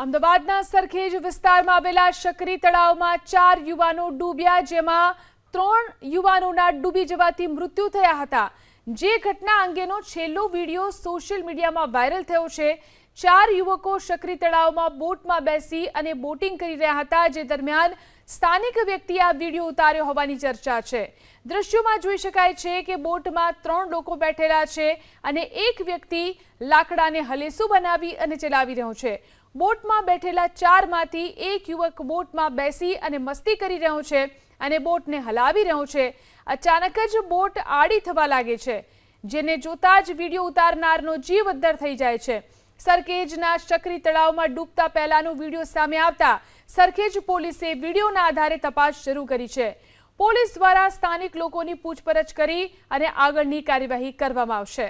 અમદાવાદના સરખેજ વિસ્તારમાં આવેલા શકરી તળાવમાં ચાર યુવાનો ડૂબ્યા, જેમાં ત્રણ યુવાનોના ડૂબી જવાથી મૃત્યુ થયા હતા. જે ઘટના અંગેનો છેલ્લો વીડિયો સોશિયલ મીડિયામાં વાયરલ થયો છે. ચાર યુવકો શકરી તળાવમાં બોટમાં બેસી અને બોટિંગ કરી રહ્યા હતા, જે દરમિયાન સ્થાનિક વ્યક્તિએ આ વીડિયો ઉતાર્યો હોવાની ચર્ચા છે. દ્રશ્યોમાં જોઈ શકાય છે કે બોટમાં ત્રણ લોકો બેઠેલા છે અને એક વ્યક્તિ લાકડાને હલેસું બનાવી અને ચલાવી રહ્યો છે. બોટમાં બેઠેલા ચારમાંથી એક યુવક બોટમાં બેસી અને મસ્તી કરી રહ્યો છે અને બોટને હલાવી રહ્યો છે. અચાનક જ બોટ આડી થવા લાગે છે, જેને જોતા જ વીડિયો ઉતારનારનો જીવ અદ્દર થઈ જાય છે. સરખેજના ચક્રી તળાવમાં ડૂબતા પહેલાનો વીડિયો સામે આવતા સરખેજ પોલીસે વિડીયોના આધારે તપાસ શરૂ કરી છે. પોલીસ દ્વારા સ્થાનિક લોકોની પૂછપરછ કરી અને આગળની કાર્યવાહી કરવામાં આવશે.